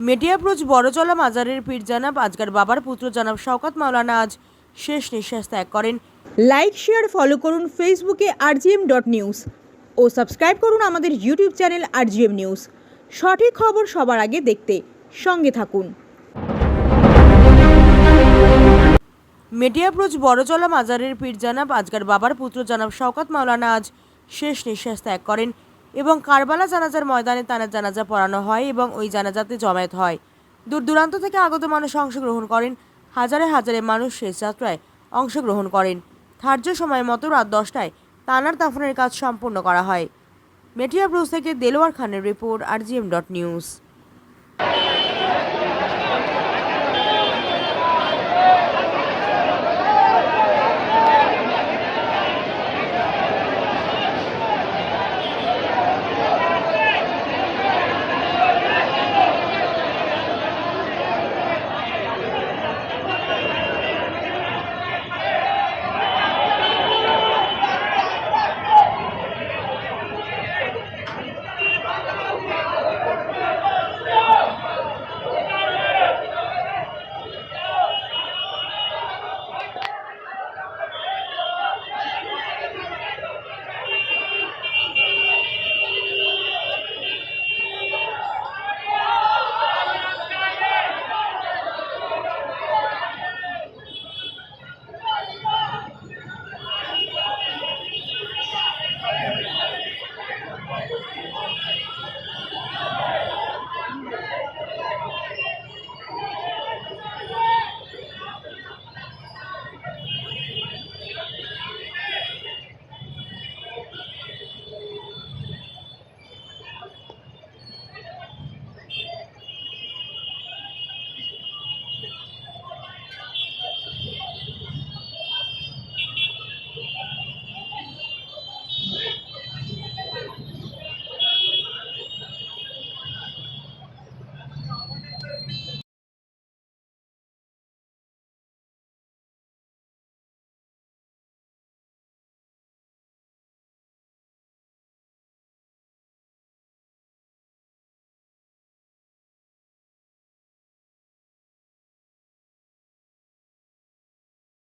মেটিয়াপ্রোচ বড়জলা মাজারের পীর জানাব আজকার বাবার পুত্র জানাব শওকত মাওলানা আজ শেষ নিঃশ্বাস ত্যাগ করেন। লাইক, শেয়ার, ফলো করুন ফেসবুকে আরজিএম ডট নিউজ ও সাবস্ক্রাইব করুন আমাদের ইউটিউব চ্যানেল আরজিএম নিউজ। সঠিক খবর সবার আগে দেখতে সঙ্গে থাকুন। মেটিয়াপ্রোচ বড়জলা মাজারের পীর জানাব আজকার বাবার পুত্র জানাব শওকত মাওলানা আজ শেষ নিঃশ্বাস ত্যাগ করেন। এবং কারবালা জানাজার ময়দানে তানার জানাজা পড়ানো হয় এবং ওই জানাজাতে জমায়েত হয়। দূর দূরান্ত থেকে আগত মানুষ অংশগ্রহণ করেন। হাজারে হাজারে মানুষ শেষ যাত্রায় অংশগ্রহণ করেন। ধার্য সময় মতো রাত দশটায় তানার দাফনের কাজ সম্পূর্ণ করা হয়। মেটিয়া ব্রুজ থেকে দেলোয়ার খানের report, R GM dot news.